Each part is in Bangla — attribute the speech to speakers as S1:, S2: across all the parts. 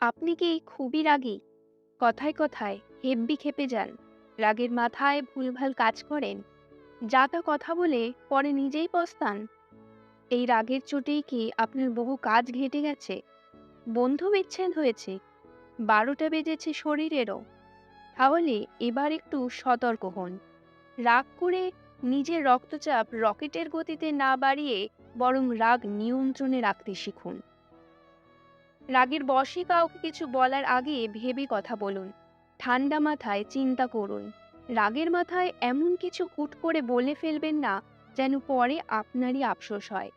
S1: আপনি কি খুবই রাগী? কথায়, কথায় হেব্বি ক্ষেপে যান? রাগের মাথায় ভুলভাল কাজ করেন? যা তা কথা বলে পরে নিজেই পস্তান? এই রাগের চোটেই কি আপনার বহু কাজ ঘেঁটে গেছে? বন্ধু বিচ্ছেদ হয়েছে? ১২টা বেজেছে শরীরেরও? তাহলে এবার একটু সতর্ক হন। রাগ করে নিজের রক্তচাপ রকেটের গতিতে না বাড়িয়ে বরং রাগ নিয়ন্ত্রণে রাখতে শিখুন। রাগের বশে কাউকে কিছু বলার আগে ভেবে কথা বলুন। ঠান্ডা মাথায় চিন্তা করুন। রাগের মাথায় এমন কিছু হুট করে বলে ফেলবেন না যেন পরে আপনারই আফসোস হয়।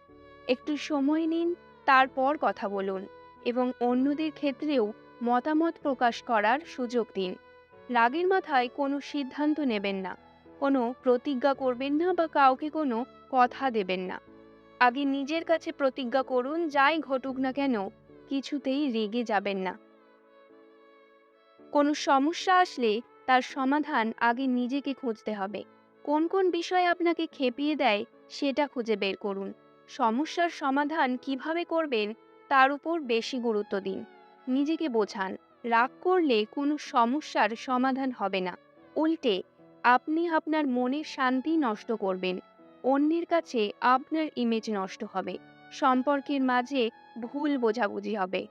S1: একটু সময় নিন, তারপর কথা বলুন এবং অন্যদের ক্ষেত্রেও মতামত প্রকাশ করার সুযোগ দিন। রাগের মাথায় কোনো সিদ্ধান্ত নেবেন না, কোনো প্রতিজ্ঞা করবেন না বা কাউকে কোনো কথা দেবেন না। আগে নিজের কাছে প্রতিজ্ঞা করুন যাই ঘটুক না কেন কিছুতেই রেগে যাবেন না। কোনো সমস্যা আসলে তার সমাধান আগে নিজেকে খুঁজতে হবে। কোন কোন বিষয় আপনাকে খেপিয়ে দেয় সেটা খুঁজে বের করুন। সমস্যার সমাধান কীভাবে করবেন তার উপর বেশি গুরুত্ব দিন। নিজেকে বোঝান, রাগ করলে কোনো সমস্যার সমাধান হবে না। উল্টে, আপনি আপনার মনের শান্তি নষ্ট করবেন। অন্যের কাছে আপনার ইমেজ নষ্ট হবে। সম্পর্কের মাঝে ভুল বোঝাবুঝি হবে।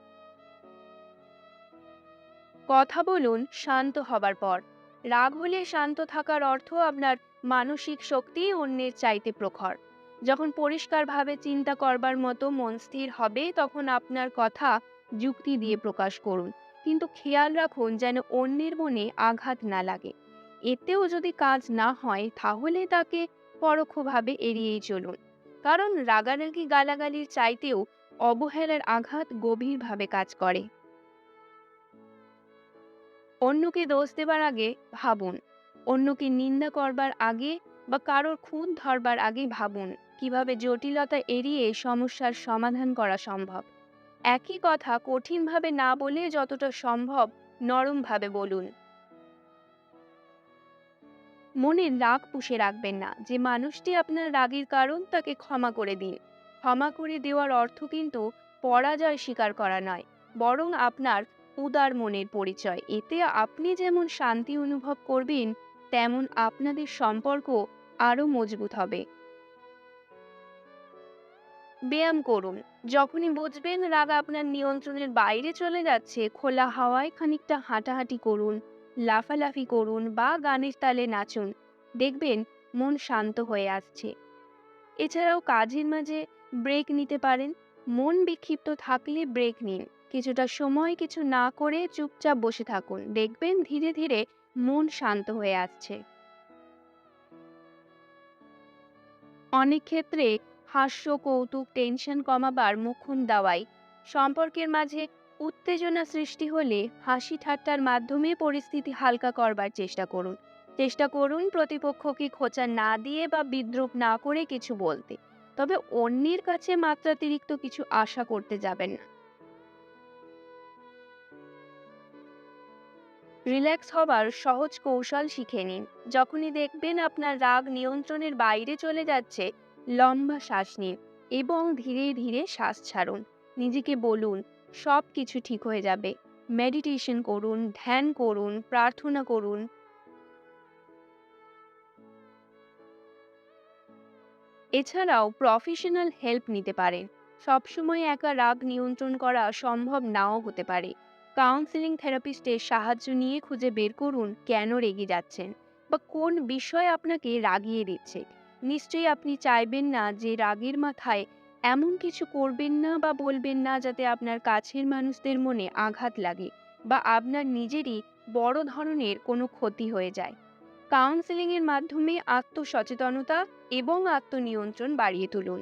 S1: কথা বলুন শান্ত হবার পর। রাগ হলে শান্ত থাকার অর্থ আপনার মানসিক শক্তি অন্যের চাইতে প্রখর। যখন পরিষ্কারভাবে চিন্তা করবার মতো মন স্থির হবে, তখন আপনার কথা যুক্তি দিয়ে প্রকাশ করুন। কিন্তু খেয়াল রাখুন যেন অন্যের মনে আঘাত না লাগে। এতেও যদি কাজ না হয়, তাহলে তাকে পরোক্ষভাবে এড়িয়েই চলুন। কারণ রাগারাগি গালাগালির চাইতেও অবহেলার আঘাত গভীরভাবে কাজ করে। অন্যকে দোষ দেবার আগে ভাবুন। অন্যকে নিন্দা করবার আগে বা কারোর খুঁত ধরবার আগে ভাবুন, কীভাবে জটিলতা এড়িয়ে সমস্যার সমাধান করা সম্ভব। একই কথা কঠিনভাবে না বলে যতটা সম্ভব নরমভাবে বলুন। মনে রাগ পুষে রাখবেন না। যে মানুষটি আপনার রাগের কারণ তাকে ক্ষমা করে দিন। ক্ষমা করে দেওয়ার অর্থ কিন্তু পরাজয় স্বীকার করা নয়, বরং আপনার উদার মনের পরিচয়। এতে আপনি যেমন শান্তি অনুভব করবেন তেমন আপনাদের সম্পর্ক আরও মজবুত হবে। ব্যায়াম করুন। যখনই বুঝবেন রাগ আপনার নিয়ন্ত্রণের বাইরে চলে যাচ্ছে খোলা হাওয়ায় খানিকটা হাঁটাহাঁটি করুন, লাফালাফি করুন বা গানের তালে নাচুন। দেখবেন মন শান্ত হয়ে আসছে। এছাড়াও কাজের মাঝে ব্রেক নিতে পারেন। মন বিক্ষিপ্ত থাকলে ব্রেক নিন। কিছুটা সময় কিছু না করে চুপচাপ বসে থাকুন। দেখবেন ধীরে ধীরে মন শান্ত হয়ে আসছে। অনেক ক্ষেত্রে হাস্য, কৌতুক, টেনশন কমাবার মোক্ষম দাওয়াই। সম্পর্কের মাঝে উত্তেজনা সৃষ্টি হলে হাসি ঠাট্টার মাধ্যমে পরিস্থিতি হালকা করবার চেষ্টা করুন। চেষ্টা করুন প্রতিপক্ষকে খোঁচা না দিয়ে বা বিদ্রূপ না করে কিছু বলতে। তবে অন্যের কাছে মাত্রাতিরিক্ত কিছু আশা করতে যাবেন না। রিল্যাক্স হবার সহজ কৌশল শিখে নিন। যখনই দেখবেন আপনার রাগ নিয়ন্ত্রণের বাইরে চলে যাচ্ছে, লম্বা শ্বাস নিন এবং ধীরে ধীরে শ্বাস ছাড়ুন। নিজেকে বলুন সব কিছু ঠিক হয়ে যাবে। মেডিটেশন করুন, ধ্যান করুন, প্রার্থনা করুন। এছাড়াও প্রফেশনাল হেল্প নিতে পারেন। সবসময় একা রাগ নিয়ন্ত্রণ করা সম্ভব নাও হতে পারে। কাউন্সেলিং থেরাপিস্টের সাহায্য নিয়ে খুঁজে বের করুন কেন রেগে যাচ্ছেন বা কোন বিষয় আপনাকে রাগিয়ে দিচ্ছে। নিশ্চয়ই আপনি চাইবেন না যে রাগের মাথায় এমন কিছু করবেন না বা বলবেন না যাতে আপনার কাছের মানুষদের মনে আঘাত লাগে বা আপনার নিজেরই বড় ধরনের কোনো ক্ষতি হয়ে যায়। কাউন্সেলিংয়ের মাধ্যমে আত্মসচেতনতা এবং আত্মনিয়ন্ত্রণ বাড়িয়ে তুলুন।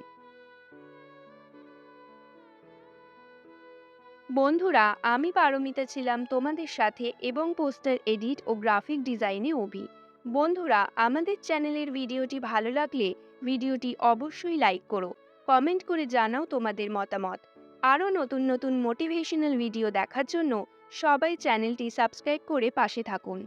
S1: বন্ধুরা, আমি পারমিতা ছিলাম তোমাদের সাথে এবং পোস্টার এডিট ও গ্রাফিক ডিজাইনে অভি। বন্ধুরা, আমাদের চ্যানেলের ভিডিওটি ভালো লাগলে ভিডিওটি অবশ্যই লাইক করো কমেন্ট করে জানাও তোমাদের মতামত। আরও নতুন নতুন মোটিভেশনাল ভিডিও দেখার জন্য সবাই চ্যানেলটি সাবস্ক্রাইব করে পাশে থাকুন।